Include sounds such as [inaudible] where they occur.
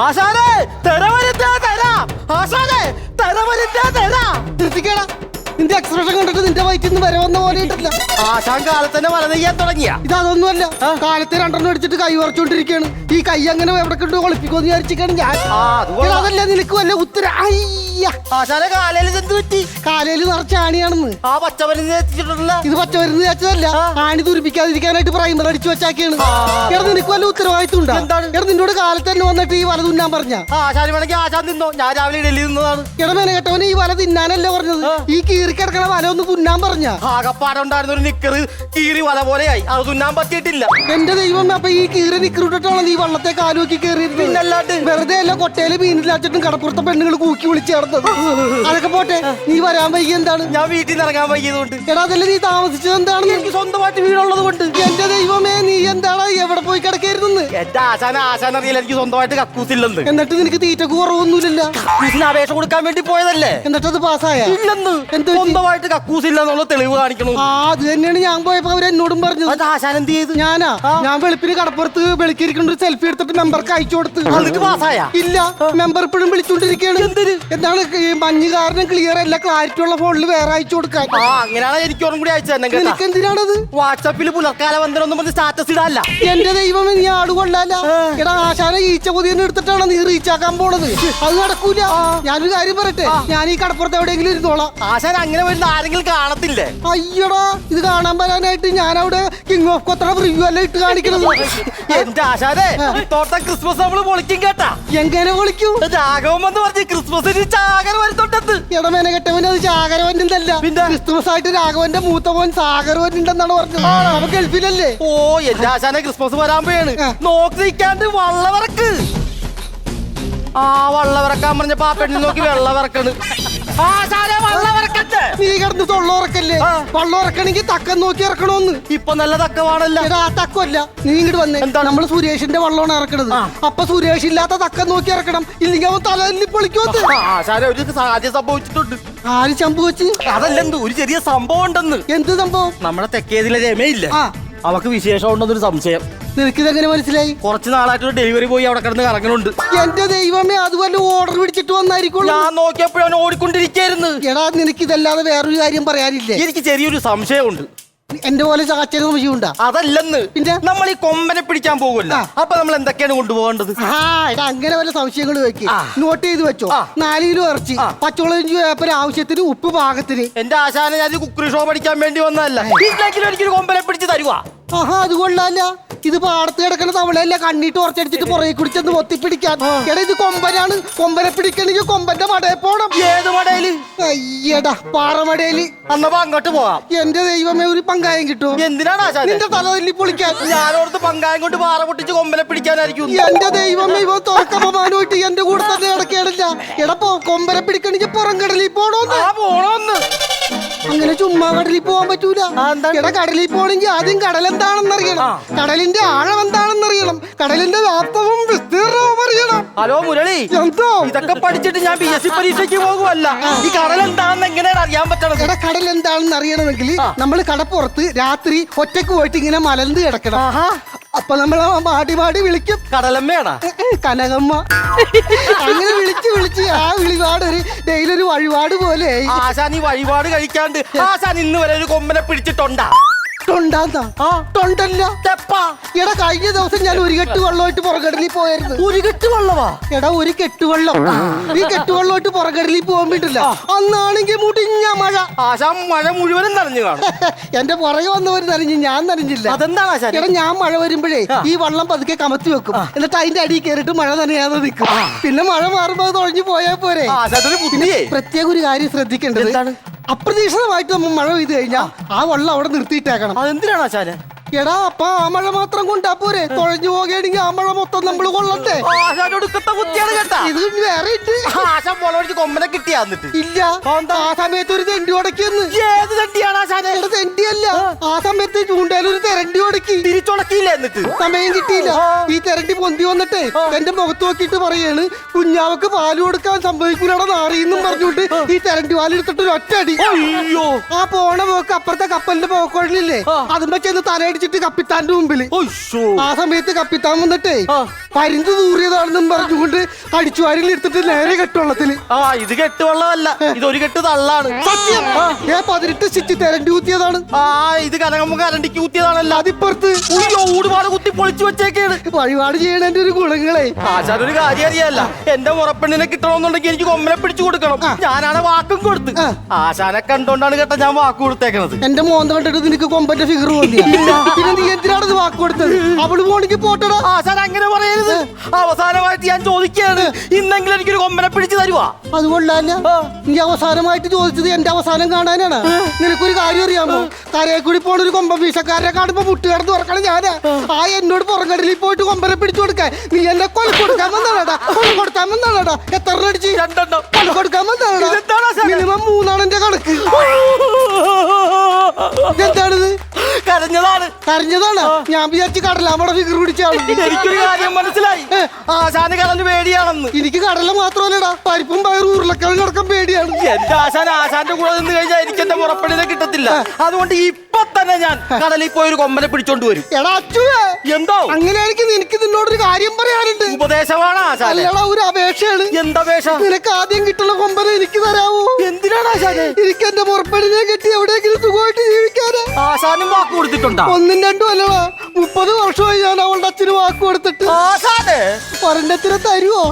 ആശാനെ തെരവരുത്താ തരാം. ആശാനെ തരാം. നിർത്തിക്കേടാ നിന്റെ എക്സ്പ്രഷൻ കണ്ടിട്ട് നിന്റെ വയറ്റിൽ നിന്ന് വരെ വന്ന പോലെ ഇട്ടില്ല ആശാൻ കാലത്തന്നെ വല നെയ്യാൻ തുടങ്ങിയ? ഇതൊന്നുമല്ല. കാലത്തെ രണ്ടെണ്ണം അടിച്ചിട്ട് കൈ ഉറച്ചോണ്ടിരിക്കുകയാണ് ഈ കൈ അങ്ങനെ എവിടെ കൊണ്ട് ഒളിപ്പിക്കോന്ന് വിചാരിച്ചിരിക്കാണ് ഞാൻ. അതല്ല നിനക്ക് വല്ല ഉത്തര ആശാനെ കാലയിൽ എന്ത് പറ്റി? കാലയിൽ നിറച്ച ആണിയാണെന്ന്. ആ പച്ചമരുന്ന് ഇത് പച്ചമരുന്ന് വെച്ചതല്ല. ആണി ദുരിപ്പിക്കാതിരിക്കാനായിട്ട് പ്രൈമർ അടിച്ചു വെച്ചാക്കിയാണ് എടാ നിനക്ക് വല്ല ഉത്തരവാദിത്വം ഉണ്ടോ? എടാ നിന്നോട് കാലത്ത് തന്നെ വന്നിട്ട് ഈ വല തുന്നാൻ പറഞ്ഞ. ആശാൻ വേണമെങ്കിൽ ആശാൻ തിന്നോ. ഞാൻ രാവിലെ ഡൽഹി നിന്നതാണ് എടാ മെനകെട്ടവന് ഈ വല തിന്നാനല്ല പറഞ്ഞത്? ഈ കീറി കിടക്കണ വല ഒന്ന് തുന്നാൻ പറഞ്ഞ. ആകപ്പാടെ ഉണ്ടായിരുന്ന ഒരു നിക്കറ് കീറി വല പോലെയായി. അത് തുന്നാൻ പറ്റിയിട്ടില്ല. എന്റെ ദൈവം അപ്പൊ ഈ കീറി നിക്കറിട്ടാണ് നീ വള്ളത്തെ കാലുവെക്കി കയറിയത് പിന്നല്ലാണ്ട്. വെറുതെ അല്ല കൊട്ടയിൽ മീനിലാച്ചിട്ടും കടപ്പുറത്തെ പെണ്ണുങ്ങൾ കൂക്കി വിളിച്ച് ചേർത്തത് അതൊക്കെ പോട്ടെ നീ വരാൻ വൈകി എന്താണ്? ഞാൻ വീട്ടിൽ നിന്ന് ഇറങ്ങാൻ വൈകിയതുകൊണ്ട്. എടാ അതല്ല നീ താമസിച്ചത്? എന്താണ്? എനിക്ക് സ്വന്തമായിട്ട് വീടുള്ളത് കൊണ്ട്. എന്റെ ദൈവമേ നീ എന്താണ്? എവിടെ പോയി കിടക്കായിരുന്നെന്ന് എന്റെ ആശാന ആശാൻ അറിയില്ല എനിക്ക് സ്വന്തമായിട്ട് കക്കൂസില്ലെന്ന് എന്നിട്ട് നിനക്ക് തീറ്റക്ക് കുറവൊന്നുമില്ല കക്കൂസിന് അപേക്ഷ കൊടുക്കാൻ വേണ്ടി പോയതല്ലേ? എന്നിട്ടത് പാസ്സായ? ഇല്ലെന്ന്. എന്ത് സ്വന്തമായിട്ട് കക്കൂസില്ലെന്നുള്ള തെളിവ് കാണിക്കണം? ആ അത് തന്നെയാണ് ഞാൻ പോയപ്പോ അവർ എന്നോടും പറഞ്ഞു. അത് ആശാൻ എന്ത് ചെയ്തു? ഞാനാ ഞാൻ വെളുപ്പിന് കടപ്പുറത്ത് വെളുക്കിരിക്കുന്ന ഒരു സെൽഫി എടുത്തിട്ട് മെമ്പർക്ക് അയച്ചു കൊടുത്ത്. എന്നിട്ട് പാസ്സായ? ഇല്ല മെമ്പർ ഇപ്പോഴും വിളിച്ചോണ്ടിരിക്കുകയാണ്. എന്തിന്? എന്താണ് മഞ്ഞ് കാരണം ക്ലിയർ അല്ല ക്ലാരിറ്റി ഉള്ള ഫോണിൽ വേറെ അയച്ചു കൊടുക്കാൻ. ആ അങ്ങനെയാണ് എനിക്ക് ഒന്നും കൂടി അയച്ചു തന്നെ നിനക്ക് എന്തിനാണത് വാട്സാപ്പിൽ പുലർക്കാല ബന്ധനം ഒന്നും പറഞ്ഞ് സ്റ്റാറ്റസ് ഇടാല്ല. എന്റെ ദൈവം നീ ആട് കൊള്ളാല. എടാ ആശാന ഈച്ച കൊതിയെന്ന് എടുത്തിട്ടാണ് നീ റീച്ചാക്കാൻ പോണത്. അത് നടക്കൂല. ഞാനൊരു കാര്യം പറയട്ടെ? ഞാൻ ഈ കടപ്പുറത്ത് എവിടെയെങ്കിലും ഇരുന്നോളാം. ആശാൻ അങ്ങനെ വരുന്ന ആരെങ്കിലും കാണത്തില്ലേ? അയ്യടാ ഇത് കാണാൻ വരാനായിട്ട് ഞാൻ അവിടെ കിങ് ഓഫ് കൊത്ര റിവ്യൂ അല്ലേ ഇട്ട് കാണിക്കണത്? എന്റെ ആശാനെ തോട്ടം ക്രിസ്മസ് നമ്മൾ പൊളിക്കും കേട്ടാ. എങ്ങനെ വിളിക്കൂ രാഘവൻ എന്ന് പറഞ്ഞ് ക്രിസ്മസിന് ചാകര വരുന്നുണ്ടെന്ന് ഇടമേനെ കെട്ടവന് അത് ചാകരവന്റെ അല്ല പിന്നെ? ക്രിസ്മസ് ആയിട്ട് രാഘവന്റെ മൂത്ത മോൻ സാഗരവൻ ഉണ്ടെന്നാണ് പറഞ്ഞത്. അവൻ ഗൾഫിലല്ലേ? ഓ എന്റെ ആശാനെ ക്രിസ്മസ് വരാൻ പോയാണ്. ആ. നോക്കി നിൽക്കാണ്ട് വള്ളവിറക്ക് ആ വള്ളവറക്കാൻ പറഞ്ഞപ്പോ ആ പെണ്ണിൽ നോക്കി വെള്ളവറക്കണ് ആശാനെ വള്ളവിറക്കട്ടെ നീ കിടന്ന് തൊള്ളുറക്കല്ലേ ആ. വള്ളുറക്കണെങ്കിൽ തക്കം നോക്കി ഇറക്കണോന്ന്. ഇപ്പൊ നല്ല തക്കമാണല്ല ആ തക്കമല്ല. നീ ഇങ്ങോട്ട് വന്നേ. നമ്മൾ നമ്മൾ സുരേഷിന്റെ വള്ളമാണ് ഇറക്കണത്. അപ്പൊ സുരേഷ് ഇല്ലാത്ത തക്കം നോക്കി ഇറക്കണം. ഇല്ലെങ്കിൽ അവൻ തലല്ലി പൊളിക്കോത്ത് സാധ്യത സംഭവിച്ചിട്ടുണ്ട്. ആര് സംഭവിച്ചു വെച്ച് അതല്ലെന്ത് ഒരു ചെറിയ സംഭവം ഉണ്ടെന്ന്. എന്ത് സംഭവം? നമ്മളെ തെക്കേതിലെ രമയില്ല? അവക്ക് വിശേഷം ഉണ്ടെന്നൊരു സംശയം. നിനക്കിതെങ്ങനെ മനസ്സിലായി? കുറച്ച് നാളായിട്ട് ഡെലിവറി പോയി അവിടെ കിടന്ന് കറങ്ങുന്നുണ്ട് എന്റെ ദൈവമേ അതുപോലെ ഓർഡർ പിടിച്ചിട്ട് വന്നായിരിക്കും ഞാൻ നോക്കിയപ്പോഴാണ് ഓടിക്കൊണ്ടിരിക്കായിരുന്നു എടാ നിനക്ക് ഇതല്ലാതെ വേറൊരു കാര്യം പറയാനില്ലേ? എനിക്ക് ചെറിയൊരു സംശയമുണ്ട്. എന്റെ പോലെ ചാച്ചന് സംശയമുണ്ടാ? അതല്ലെന്ന്. പിന്നെ? നമ്മൾ ഈ കൊമ്പനെ പിടിക്കാൻ പോകുമല്ലോ. അപ്പൊ നമ്മൾ എന്തൊക്കെയാണ് കൊണ്ടുപോകേണ്ടത്? അങ്ങനെ വല്ല സംശയങ്ങൾ വെക്ക്. നോട്ട് ചെയ്ത് വെച്ചോ. നാല് കിലോ ഇറച്ചി ആ. പേപ്പർ ആവശ്യത്തിന് ഉപ്പ് പാകത്തിന്. എന്റെ ആശാന ഞാൻ കുക്കറി ഷോ പഠിക്കാൻ വേണ്ടി വന്നതല്ല. എനിക്കൊരു കൊമ്പനെ പിടിച്ച് തരുവാ. ആഹാ അത് കൊള്ളാല്ല. ഇത് പാടത്ത് കിടക്കണ തവളയല്ല? കണ്ണീട്ട് ഉറച്ചടിച്ചിട്ട് പുറകെ കുടിച്ചെന്ന് പൊത്തിപ്പിടിക്കാൻ എടാ ഇത് കൊമ്പനാണ്. കൊമ്പനെ പിടിക്കണെങ്കിൽ കൊമ്പന്റെ മടയെ പോണം. ഏത് മടയിൽ? അയ്യടാ പാറമടയിൽ. അന്നപ്പോ അങ്ങോട്ട് പോവാം. എന്റെ ദൈവമേ ഒരു പങ്കായം കിട്ടും എന്തിനാണ് നിന്റെ തല തല്ലി പൊളിക്കാൻ. ഞാനോടത്ത് പങ്കായം കൊണ്ട് പാറ പൊട്ടിച്ച് കൊമ്പനെ പിടിക്കാനായിരിക്കും. എന്റെ ദൈവമേ ഇവ തുറക്കമാനമായിട്ട് എന്റെ കൂടെ തന്നെ ഇടക്കേടില്ല എടാ പോ കൊമ്പനെ പിടിക്കണെങ്കിൽ പുറം കടലിൽ പോണോന്ന്. പോണോന്ന്. അങ്ങനെ ചുമ്മാ കടലിൽ പോവാൻ പറ്റൂല. എടാ കടലിൽ പോണെങ്കിൽ ആദ്യം കടൽ എന്താണെന്ന് അറിയണം കടലിന്റെ ആഴം എന്താണെന്ന് അറിയണം കടലിന്റെ വ്യാപ്തവും വിസ്തീർണവും അറിയണം. ഹലോ മുരളി. എന്തോ? ഇതൊക്കെ പഠിച്ചിട്ട് ഞാൻ ബി എസ് സി പരീക്ഷയ്ക്ക് പോകുമല്ല ഈ കടൽ എന്താണെന്ന് എങ്ങനെയാണ് അറിയാൻ പറ്റണത്? എടാ കടൽ എന്താണെന്ന് അറിയണമെങ്കിൽ. നമ്മൾ കടപ്പുറത്ത് രാത്രി ഒറ്റയ്ക്ക് പോയിട്ട് ഇങ്ങനെ മലർന്ന് കിടക്കണം. അപ്പൊ നമ്മൾ പാടി പാടി വിളിക്കും. കടലമ്മയാണാ? കനകമ്മ. അങ്ങനെ വിളിച്ച് വിളിച്ച് ആ വിളിപാട് ഒരു ഡെയിലി ഒരു വഴിപാട് പോലെ ആശാൻ ഈ വഴിപാട് കഴിക്കാണ്ട് ആശാൻ ഇന്ന് വരെ ഒരു കൊമ്പനെ പിടിച്ചിട്ടുണ്ടാ? തൊണ്ടാന്നാ? ആ. തൊണ്ടല്ല. തെപ്പാ. എടാ കഴിഞ്ഞ ദിവസം ഞാൻ ഒരു കെട്ട് വെള്ളമായിട്ട് പുറകടലിൽ പോയായിരുന്നു. ഒരു കെട്ട് വെള്ളമാ? എടാ ഒരു കെട്ടുവെള്ളം ഈ കെട്ടുവെള്ളമായിട്ട് പുറകടലിൽ പോകാൻ പറ്റില്ല. അന്നാണെങ്കിൽ മുടിഞ്ഞ മഴ. ആശാ മഴ മുഴുവനും നനഞ്ഞു കാണും. [laughs] എന്റെ പുറകെ വന്നവര് നനഞ്ഞു ഞാൻ നനഞ്ഞില്ല. അതെന്താണ് ആശാ എടാ ഞാൻ മഴ വരുമ്പോഴേ ഈ വള്ളം പതുക്കെ കമത്തി വെക്കും. എന്നിട്ട് അതിന്റെ അടിയിൽ കയറിയിട്ട് മഴ നനയാതെ നിൽക്കും. പിന്നെ മഴ മാറുമ്പോ അത് ഒഴിഞ്ഞു പോയാ പോരെ. പ്രത്യേക ഒരു കാര്യം ശ്രദ്ധിക്കേണ്ടത്? അപ്രതീക്ഷിതമായിട്ട് നമ്മൾ മഴ പെയ്ത് കഴിഞ്ഞാൽ ആ. വെള്ളം അവിടെ നിർത്തിയിട്ടേക്കണം. അതെന്തിനാണ് ആശാൽ എടാ അപ്പൊ ആ മഴ മാത്രം കൊണ്ടാ പോരെ. തുഴഞ്ഞു പോകുകയാണെങ്കിൽ ആ മഴ മൊത്തം നമ്മൾ കൊള്ളണ്ടേ? ബുദ്ധിയാണ് കേട്ടാ. ഇത് വേറെ ആശാൻ മുളവടിച്ച് കൊമ്പനെ കിട്ടിയാ എന്നിട്ട്. ഇല്ല. ആ സമയത്ത് ഒരു തെണ്ടി ഉടക്കിയെന്ന്. ഏത് തെണ്ടിയാണ് ആശാനെ? തെണ്ടിയല്ല. ആ സമയത്ത് ചൂണ്ടാലൊരു ഒരു തെരണ്ടി ഉടക്കി. തിരിച്ചുടക്കിയില്ല എന്നിട്ട്. സമയം കിട്ടിയില്ല. ഈ തെരണ്ടി പൊന്തി വന്നിട്ട് എന്റെ മുഖത്ത് നോക്കിയിട്ട് പറയാണ് കുഞ്ഞാവക്ക് പാൽ കൊടുക്കാൻ സംഭവിക്കൂലട നാറിയെന്നും പറഞ്ഞുകൊണ്ട് ഈ തെരണ്ടി പാലെടുത്തിട്ട് ഒരു ഒറ്റ അടി അയ്യോ. ആ പോണ പോക്ക് അപ്പുറത്തെ കപ്പലിന്റെ പോക്കോഴിലില്ലേ അതുമ്പോ ചെന്ന് തലയടിച്ചിട്ട് കപ്പിത്താന്റെ മുമ്പിൽ ആ സമയത്ത് കപ്പിത്താൻ വന്നിട്ടേ. പരിന്ത് തൂറിയതാണെന്നും പറഞ്ഞുകൊണ്ട് അടിച്ചു വാരിൽ എടുത്തിട്ട് നേരെ കെട്ടുവള്ളത്തിൽ. ആ ഇത് കെട്ടുവെള്ളമല്ല. ഇതൊരു കെട്ട് തള്ളാണ്. സത്യം. ഞാൻ പതിനെട്ട് സ്റ്റിച്ച് തെരണ്ടി ഊത്തിയതാണ്. ആ ഇത് കനകമ്മ കരണ്ടിക്ക് കൂത്തിയതാണല്ലോ. അതിപ്പുറത്ത്. ഉയ്യോ ഊടുപാട് കുത്തി പൊളിച്ചു വെച്ചേക്കാണ്. വഴിപാട് ചെയ്യണതിന്റെ ഒരു ഗുണങ്ങളെ. ആശാൻ ഒരു കാര്യം അറിയാല്ല. എന്റെ ഉറപ്പെണ്ണിനെ കിട്ടണമെന്നുണ്ടെങ്കിൽ എനിക്ക് കൊമ്മനെ പിടിച്ചു കൊടുക്കണം. ഞാനാണ് വാക്കും കൊടുത്ത്. ആശാനെ കണ്ടോണ്ടാണ് കേട്ടോ ഞാൻ വാക്ക് കൊടുത്തേക്കണത്. എന്റെ മോൻ കണ്ടിട്ട് നിനക്ക് കൊമ്പന്റെ ഫിഗർ പിന്നെ നീ എന്തിനാണ് വാക്ക് കൊടുത്തത്? അവൾ പോണെങ്കിൽ പോട്ടടാ. ആശാൻ അങ്ങനെ പറയരുത്. അവസാനമായിട്ട് ഞാൻ ചോദിക്കുകയാണ് ഇന്നെങ്കിലും എനിക്കൊരു കൊമ്പനെ പിടിച്ചു തരുവാ? അത് കൊള്ളാല്ല ആ. നീ അവസാനമായിട്ട് ചോദിച്ചത് എന്റെ അവസാനം കാണാനാണ്. നിനക്കൊരു കാര്യം അറിയാമോ? കരയെ കൂടി പോണ ഒരു കൊമ്പൻ വീശക്കാരനെ കാണുമ്പോ മുട്ടുകാർന്ന് തുറക്കണം ഞാനാ. ആ. എന്നോട് പുറങ്കടലിൽ പോയിട്ട് കൊമ്പനെ പിടിച്ചു കൊടുക്കാൻ നീ എന്നെ കൊല കൊടുക്കാൻ വന്നാടാ കൊല കൊടുക്കാൻ വന്നാടാ എത്ര അടിച്ച്? കൊല കൊടുക്കാൻ വന്നാടാ മിനിമം മൂന്നാണ് എന്റെ കണക്ക്. എന്താണിത് കരഞ്ഞതാണ്. കരഞ്ഞതാണ്? ഞാൻ വിചാരിച്ചു കടലാമട ഫിഗർ പിടിച്ചാണ് [laughs] എനിക്കൊരു കാര്യം മനസ്സിലായി. ആശാന് കടന്ന് പേടിയാണെന്ന്. എനിക്ക് കടല മാത്രമല്ലടാ. പരിപ്പും പയറും ഉരുളക്കിഴങ്ങ് അടക്കം പേടിയാണ്. എന്റെ ആശാൻ ആശാന്റെ കൂടെ നിന്ന് കഴിഞ്ഞാൽ എനിക്ക് എന്റെ മുറപ്പണിനെ കിട്ടത്തില്ല അതുകൊണ്ട് ഇപ്പൊ തന്നെ ഞാൻ കടലിൽ പോയി ഒരു കൊമ്പനെ പിടിച്ചോണ്ട് വരും. എടാ അച്ചുവേ എന്തോ? അങ്ങനെയാണെങ്കിൽ നിനക്ക് നിന്നോടൊരു കാര്യം പറയാനുണ്ട്. ഉപദേശമാണ് അല്ലടാ ഒരു അപേക്ഷയാണ്. എന്താ അപേക്ഷ? നിനക്ക് ആദ്യം കിട്ടുന്ന കൊമ്പനെ എനിക്ക് തരാവോ. എന്തിനാണ് ആശാനെ? എനിക്ക് എന്റെ മുറപ്പടിനെ കെട്ടി എവിടെയെങ്കിലും സുഖമായിട്ട് ജീവിക്കാനാ. ആശാനും വാക്ക് കൊടുത്തിട്ടുണ്ടോ? ഒന്നും രണ്ടും അല്ലടാ മുപ്പത് വർഷമായി ഞാൻ അവളുടെ അച്ഛന് വാക്ക് കൊടുത്തിട്ട്. ആശാനെ. പറഞ്ഞത്തിന് തരുവോ?